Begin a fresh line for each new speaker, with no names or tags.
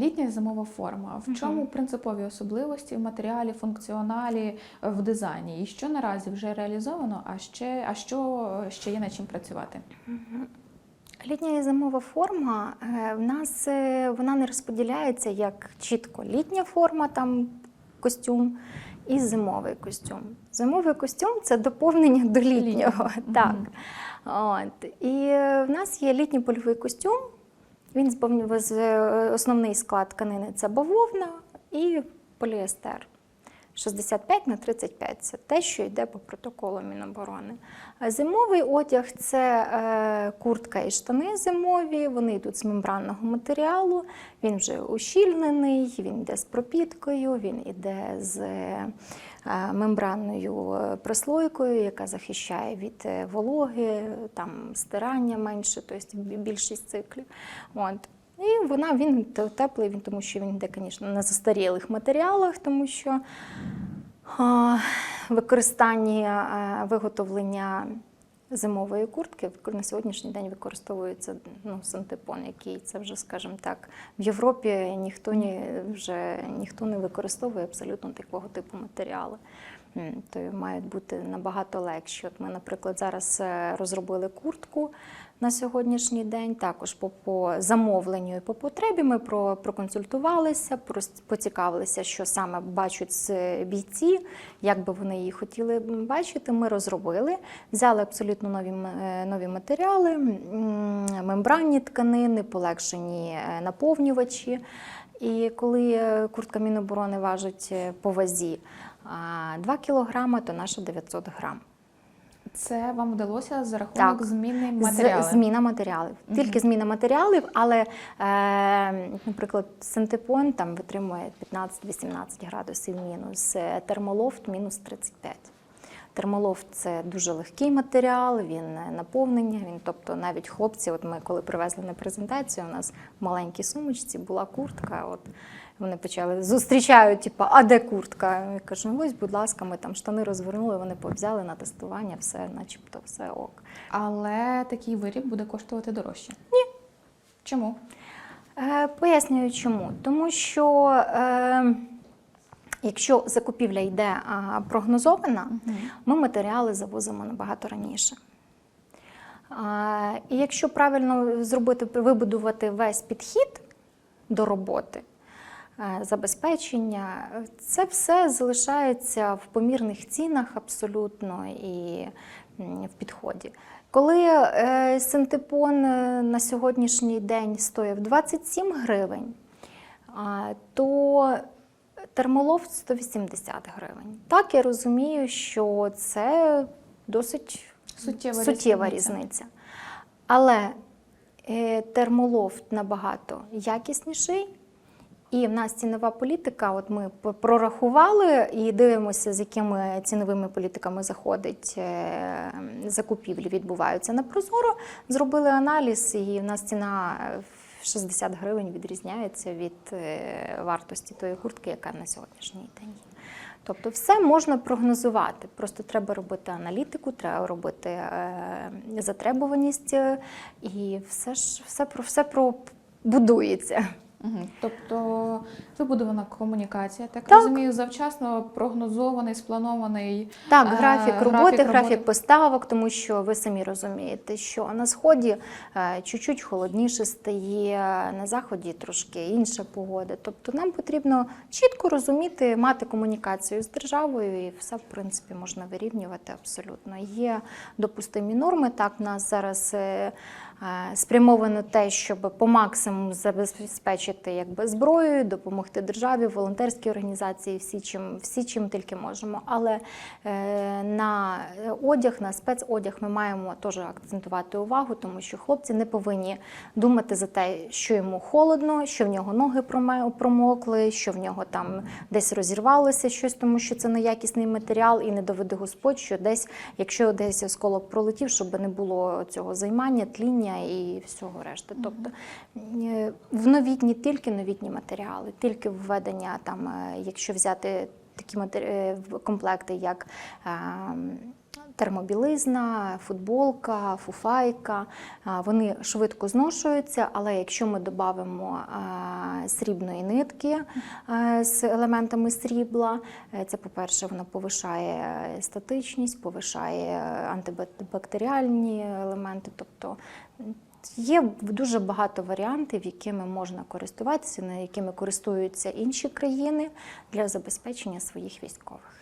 Літня і зимова форма. В чому принципові особливості в матеріалі, функціоналі, е, в дизайні? І що наразі вже реалізовано, а ще а що ще є над чим працювати?
Літня і зимова форма е, в нас е, вона не розподіляється як чітко літня форма, там костюм, і зимовий костюм. Зимовий костюм це доповнення до літнього.
Літнього.
Так. От. І е, в нас є літній польовий костюм. Він збавлює з е, основний склад тканини це бавовна і поліестер. 65 на 35 це те, що йде по протоколу Міноборони. Зимовий одяг це е, куртка і штани зимові, вони йдуть з мембранного матеріалу, він вже ущільнений, він йде з пропіткою, він йде з мембранною е, прослойкою, яка захищає від е, вологи, там стирання менше, тобто більшість циклів. От. І вона він теплий, він тому що він йде, звісно, на застарілих матеріалах, тому що а, використання е, виготовлення зимової куртки на сьогоднішній день використовується ну, синтепон, який це вже, скажімо так, в Європі ніхто ні, вже ніхто не використовує абсолютно такого типу матеріали. То мають бути набагато легші. От ми, наприклад, зараз е, розробили куртку на сьогоднішній день. Також по, по замовленню і по потребі ми про, проконсультувалися, прос- поцікавилися, що саме бачать бійці, як би вони її хотіли бачити. Ми розробили, взяли абсолютно нові, е, нові матеріали, мембранні тканини, полегшені е, наповнювачі. І коли е, куртка Міноборони важить по вазі 2 кілограми, то наша 900 грам.
Це вам вдалося за рахунок
Так.
зміни
З-
матеріалу?
Зміна матеріалів. Тільки зміна матеріалів, але, е, наприклад, синтепон там витримує 15-18 градусів мінус, е, термолофт мінус 35. Термолофт це дуже легкий матеріал, він е, наповнення. Він, тобто навіть хлопці, от ми коли привезли на презентацію, у нас в маленькій сумочці була куртка. От вони почали зустрічають, типу, а де куртка? Я кажу, «Ну, ось, будь ласка, ми там штани розвернули, вони повзяли на тестування, все, начебто, все ок.
Але такий виріб буде коштувати дорожче? Ні. Чому?
Е, Пояснюю чому. Тому що е, якщо закупівля йде а, прогнозована, ми матеріали завозимо набагато раніше. А, і якщо правильно зробити, вибудувати весь підхід до роботи, забезпечення, це все залишається в помірних цінах абсолютно і в підході. Коли е, синтепон е, на сьогоднішній день стоїв 27 гривень, то термолофт 180 гривень. Так, я розумію, що це досить
Суттєва
суттєва
різниця.
різниця. Але е, термолофт набагато якісніший. І в нас цінова політика. От ми прорахували і дивимося, з якими ціновими політиками заходить е, закупівлі, відбуваються на Прозоро. Зробили аналіз, і в нас ціна е, в 60 гривень відрізняється від е, вартості тої куртки, яка на сьогоднішній день є. Тобто все можна прогнозувати. Просто треба робити аналітику, треба робити е, затребуваність, і все ж все про все про будується.
Угу. Тобто вибудована комунікація, так,
Так.
розумію, завчасно прогнозований, спланований
Так,
е,
графік роботи, графік,
роботи.
поставок, тому що ви самі розумієте, що на сході е, чуть-чуть холодніше стає, на заході трошки інша погода. Тобто нам потрібно чітко розуміти, мати комунікацію з державою, і все в принципі можна вирівнювати абсолютно. Є допустимі норми. Так, в нас зараз. Е, Спрямовано те, щоб по максимуму забезпечити якби зброєю, допомогти державі, волонтерські організації, всі чим, всі чим тільки можемо. Але е, на одяг, на спецодяг ми маємо теж акцентувати увагу, тому що хлопці не повинні думати за те, що йому холодно, що в нього ноги промокли, що в нього там десь розірвалося щось, тому що це неякісний матеріал, і не доведе Господь, що десь, якщо десь осколок пролетів, щоб не було цього займання, тління і всього решти. Тобто е, в новітні тільки новітні матеріали, тільки введення там, е, якщо взяти такі е, комплекти, як термобілизна, футболка, фуфайка. Вони швидко зношуються, але якщо ми додамо срібної нитки е, з елементами срібла, е, це, по-перше, воно повишає статичність, повишає антибактеріальні елементи. Тобто є дуже багато варіантів, якими можна користуватися, на якими користуються інші країни для забезпечення своїх військових.